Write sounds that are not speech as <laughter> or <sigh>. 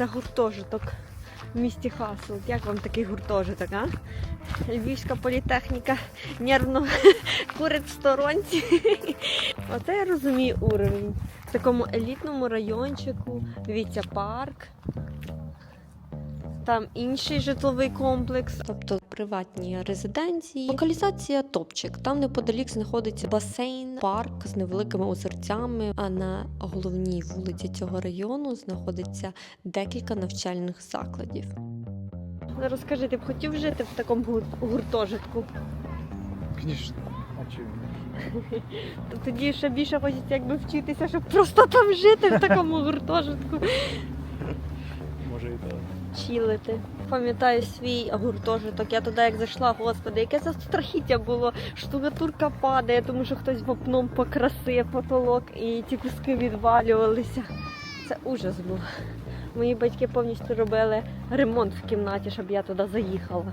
Це гуртожиток в місті Хасл. Як вам такий гуртожиток, а? Львівська політехніка нервно <laughs> курить в сторонці. <laughs> Оце я розумію уровень. В такому елітному райончику. Дивіться, парк. Там інший житловий комплекс, тобто приватні резиденції. Локалізація топчик. Там неподалік знаходиться басейн, парк з невеликими озерцями. А на головній вулиці цього району знаходиться декілька навчальних закладів. Розкажи, ти б хотів жити в такому гуртожитку? Звісно. А чому? То Тоді ще більше хочеться якби вчитися, щоб просто там жити в такому гуртожитку. Може і так. Чілити. Пам'ятаю свій гуртожиток. Я туди як зайшла, господи, яке це страхіття було. Штукатурка падає, тому що хтось вапном покрасив потолок і ті куски відвалювалися. Це ужас був. Мої батьки повністю робили ремонт в кімнаті, щоб я туди заїхала.